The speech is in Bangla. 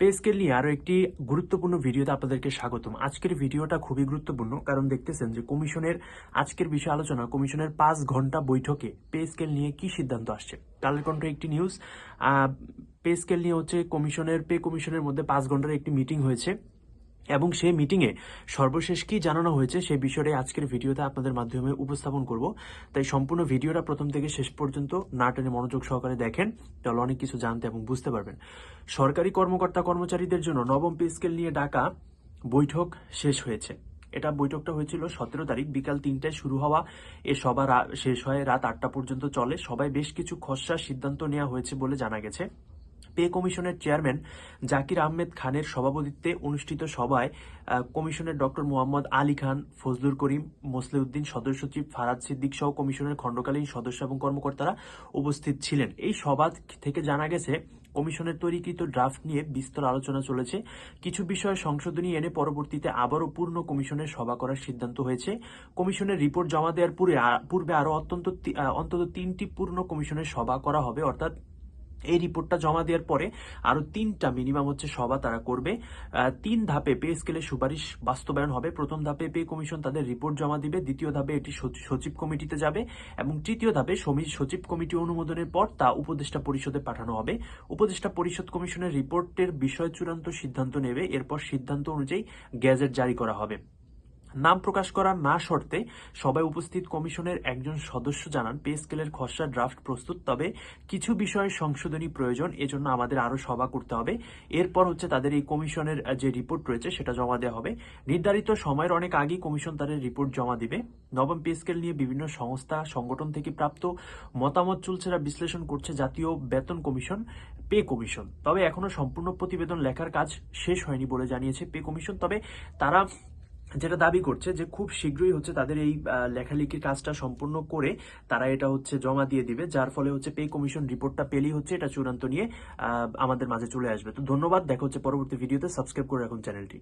পে স্কেল নিয়ে আরও একটি গুরুত্বপূর্ণ ভিডিওতে আপনাদেরকে স্বাগতম। আজকের ভিডিওটা খুবই গুরুত্বপূর্ণ, কারণ দেখতেছেন যে কমিশনের আজকের বিষয় আলোচনা, কমিশনের পাঁচ ঘণ্টা বৈঠকে পেস্কেল নিয়ে কি সিদ্ধান্ত আসছে। কালের কণ্ঠ একটি নিউজ। পে স্কেল নিয়ে হচ্ছে কমিশনের, পে কমিশনের মধ্যে পাঁচ ঘণ্টার একটি মিটিং হয়েছে। এবং সেই মিটিংয়ে সর্বশেষ কি জানানো হয়েছে সেই বিষয়টাই আজকের ভিডিওতে আপনাদের মাধ্যমে উপস্থাপন করব। তাই সম্পূর্ণ ভিডিওটা প্রথম থেকে শেষ পর্যন্ত না টেনে মনোযোগ সহকারে দেখেন, তাহলে অনেক কিছু জানতে এবং বুঝতে পারবেন। সরকারি কর্মকর্তা কর্মচারীদের জন্য নবম পে স্কেল নিয়ে ডাকা বৈঠক শেষ হয়েছে। এটা বৈঠকটা হয়েছিল সতেরো তারিখ, বিকাল তিনটায় শুরু হওয়া। এ সভা শেষ হয় রাত আটটা পর্যন্ত চলে। সবাই বেশ কিছু খসড়া সিদ্ধান্ত নেওয়া হয়েছে বলে জানা গেছে। পে কমিশনের চেয়ারম্যান জাকির আহমেদ খানের সভাপতিত্বে অনুষ্ঠিত সভায় কমিশনের ডক্টর মোহাম্মদ আলী খান ফজলুর করিম, মোসলেউদ্দিন সদস্য সচিব ফারাদ সিদ্দিক সহ কমিশনের খণ্ডকালীন সদস্য এবং কর্মকর্তারা উপস্থিত ছিলেন। এই সভা থেকে জানা গেছে, কমিশনের তৈরিকৃত ড্রাফট নিয়ে বিস্তর আলোচনা চলেছে। কিছু বিষয়ে সংশোধনী এনে পরবর্তীতে আবারও পূর্ণ কমিশনের সভা করার সিদ্ধান্ত হয়েছে। কমিশনের রিপোর্ট জমা দেওয়ার পূর্বে পূর্বে আরও অত্যন্ত অন্তত তিনটি পূর্ণ কমিশনের সভা করা হবে, অর্থাৎ এই রিপোর্টটা জমা দেওয়ার পরে আরও তিনটা মিনিমাম হচ্ছে সভা তারা করবে। তিন ধাপে পে স্কেলের সুপারিশ বাস্তবায়ন হবে। প্রথম ধাপে পে কমিশন তাদের রিপোর্ট জমা দিবে। দ্বিতীয় ধাপে এটি সচি- সচিব কমিটিতে যাবে এবং তৃতীয় ধাপে সমি- সচিব কমিটি অনুমোদনের পর তা উপদেষ্টা পরিষদে পাঠানো হবে। উপদেষ্টা পরিষদ কমিশনের রিপোর্টের বিষয় চূড়ান্ত সিদ্ধান্ত নেবে। এরপর সিদ্ধান্ত অনুযায়ী গ্যাজেট জারি করা হবে। নাম প্রকাশ করার না শর্তে সবাই উপস্থিত কমিশনের একজন সদস্য জানান, পে স্কেলের খসড়া ড্রাফট প্রস্তুত, তবে কিছু বিষয়ে সংশোধনী প্রয়োজন, এজন্য আমাদের আরও সভা করতে হবে। এরপর হচ্ছে তাদের এই কমিশনের যে রিপোর্ট রয়েছে সেটা জমা দেওয়া হবে। নির্ধারিত সময়ের অনেক আগেই কমিশন তাদের রিপোর্ট জমা দিবে। নবম পে স্কেল নিয়ে বিভিন্ন সংস্থা, সংগঠন থেকে প্রাপ্ত মতামত চলছেরা বিশ্লেষণ করছে জাতীয় বেতন কমিশন, পে কমিশন। তবে এখনও সম্পূর্ণ প্রতিবেদন লেখার কাজ শেষ হয়নি বলে জানিয়েছে পে কমিশন। তবে তারা যেটা দাবি করছে যে খুব শীঘ্রই হচ্ছে তাদের এই লেখালেখির কাজটা সম্পূর্ণ করে তারা এটা হচ্ছে জমা দিয়ে দিবে, যার ফলে হচ্ছে পে কমিশন রিপোর্টটা পেলেই হচ্ছে এটা চূড়ান্ত নিয়ে আমাদের মাঝে চলে আসবে। তো ধন্যবাদ, দেখা হচ্ছে পরবর্তী ভিডিওতে, সাবস্ক্রাইব করে রাখুন চ্যানেলটি।